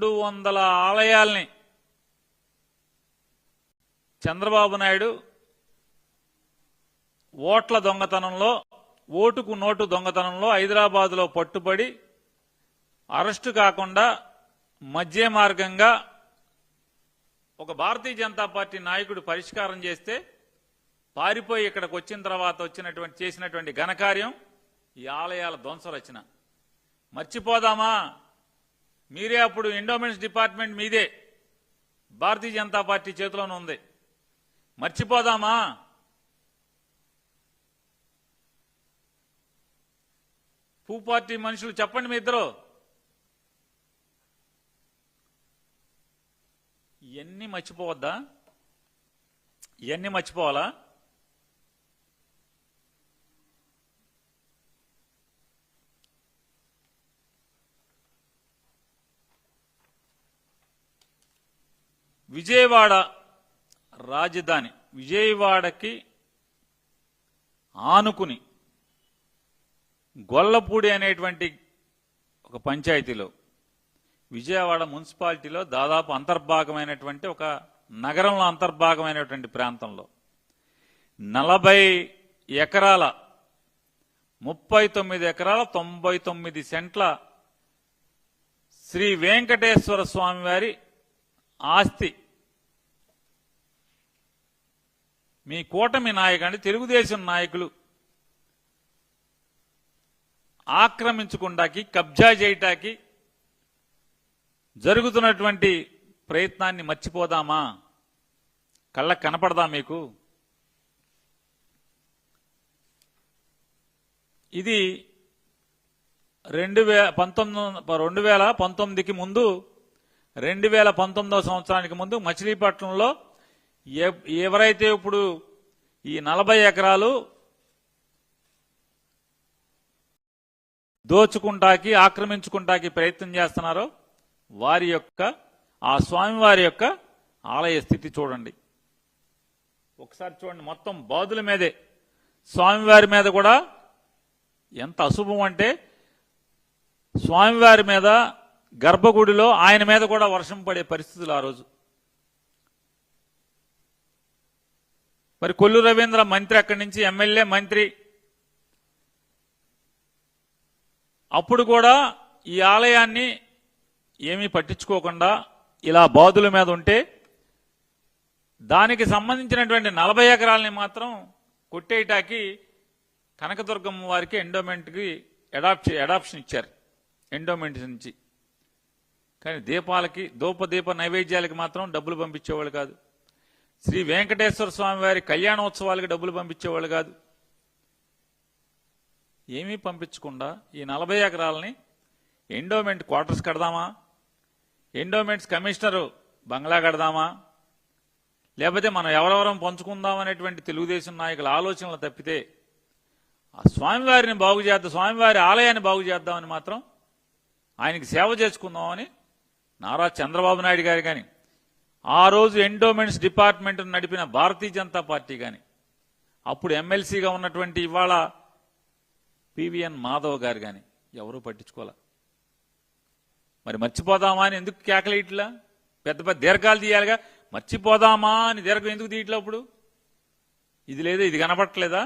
రెండు వందల ఆలయాల్ని చంద్రబాబు నాయుడు ఓట్ల దొంగతనంలో ఓటుకు నోటు దొంగతనంలో హైదరాబాదులో పట్టుబడి అరెస్టు కాకుండా మధ్య మార్గంగా ఒక భారతీయ జనతా పార్టీ నాయకుడు పరిష్కారం చేస్తే పారిపోయి ఇక్కడికి వచ్చిన తర్వాత వచ్చినటువంటి చేసినటువంటి ఘనకార్యం ఈ ఆలయాల ధ్వంసరచన. మర్చిపోదామా? మీరే అప్పుడు ఎండోమెంట్స్ డిపార్ట్మెంట్ మీదే. భారతీయ జనతా పార్టీ చేతిలోనే ఉంది. మర్చిపోదామా? పూ పార్టీ మనుషులు చెప్పండి మీ ఇద్దరు. ఇవన్నీ మర్చిపోవద్దా? ఇవన్నీ మర్చిపోవాలా? విజయవాడ రాజధాని విజయవాడకి ఆనుకుని గొల్లపూడి అనేటువంటి ఒక పంచాయతీలో విజయవాడ మున్సిపాలిటీలో దాదాపు అంతర్భాగమైనటువంటి ఒక నగరంలో అంతర్భాగమైనటువంటి ప్రాంతంలో నలభై ఎకరాల ముప్పై తొమ్మిది ఎకరాల తొంభై తొమ్మిది సెంట్ల శ్రీ వెంకటేశ్వర స్వామివారి ఆస్తి మీ కూటమి నాయకుడు తెలుగుదేశం నాయకులు ఆక్రమించుకుంటాకి కబ్జా చేయటాకి జరుగుతున్నటువంటి ప్రయత్నాన్ని మర్చిపోదామా? కళ్ళ కనపడదా మీకు? ఇది రెండు వే పంతొమ్మిది రెండు వేల పంతొమ్మిదికి ముందు రెండు వేల పంతొమ్మిదవ సంవత్సరానికి ముందు మచిలీపట్నంలో ఎవరైతే ఇప్పుడు ఈ నలభై ఎకరాలు దోచుకుంటాకి ఆక్రమించుకుంటాకి ప్రయత్నం చేస్తున్నారో వారి యొక్క ఆ స్వామివారి యొక్క ఆలయ స్థితి చూడండి. ఒకసారి చూడండి మొత్తం బాధుల మీదే. స్వామివారి మీద కూడా ఎంత అశుభం అంటే స్వామివారి మీద గర్భగుడిలో ఆయన మీద కూడా వర్షం పడే పరిస్థితులు ఆ రోజు. మరి కొల్లు రవీంద్ర మంత్రి అక్కడి నుంచి ఎమ్మెల్యే మంత్రి. అప్పుడు కూడా ఈ ఆలయాన్ని ఏమీ పట్టించుకోకుండా ఇలా బాదుల మీద ఉంటే దానికి సంబంధించినటువంటి నలభై ఎకరాలని మాత్రం కొట్టేయటాకి కనకదుర్గమ్మ వారికి ఎండోమెంట్కి అడాప్ట్ అడాప్షన్ ఇచ్చారు. ఎండోమెంట్ నుంచి. కానీ దీపాలకి ధూప దీప నైవేద్యాలకి మాత్రం డబ్బులు పంపించేవాళ్ళు కాదు. శ్రీ వెంకటేశ్వర స్వామి వారి కళ్యాణోత్సవాలకు డబ్బులు పంపించేవాళ్ళు కాదు. ఏమీ పంపించకుండా ఈ నలభై ఎకరాలని ఎండోమెంట్ క్వార్టర్స్ కడదామా? ఎండోమెంట్స్ కమిషనరు బంగ్లా కడదామా? లేకపోతే మనం ఎవరెవరం పంచుకుందాం అనేటువంటి తెలుగుదేశం నాయకుల ఆలోచనలు తప్పితే ఆ స్వామివారిని బాగు చేద్దాం స్వామివారి ఆలయాన్ని బాగు చేద్దామని మాత్రం ఆయనకి సేవ చేసుకుందామని నారా చంద్రబాబు నాయుడు గారు కానీ ఆ రోజు ఎండోమెంట్స్ డిపార్ట్మెంట్ నడిపిన భారతీయ జనతా పార్టీ కానీ అప్పుడు ఎమ్మెల్సీగా ఉన్నటువంటి ఇవాళ పివిఎన్ మాధవ్ గారు కానీ ఎవరూ పట్టించుకోలే. మరి మర్చిపోదామా అని ఎందుకు కేకలేయట్లా పెద్ద పెద్ద దీర్ఘాలు తీయాలిగా. మర్చిపోదామా అని దీర్ఘం ఎందుకు తీయట్లే అప్పుడు? ఇది లేదా? ఇది కనపడట్లేదా?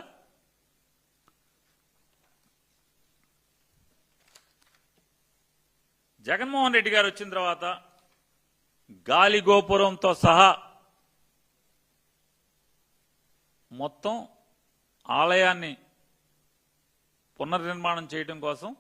జగన్మోహన్ రెడ్డి గారు వచ్చిన తర్వాత గాలి గోపురంతో సహా మొత్తం ఆలయాన్ని పునర్నిర్మాణం చేయడం కోసం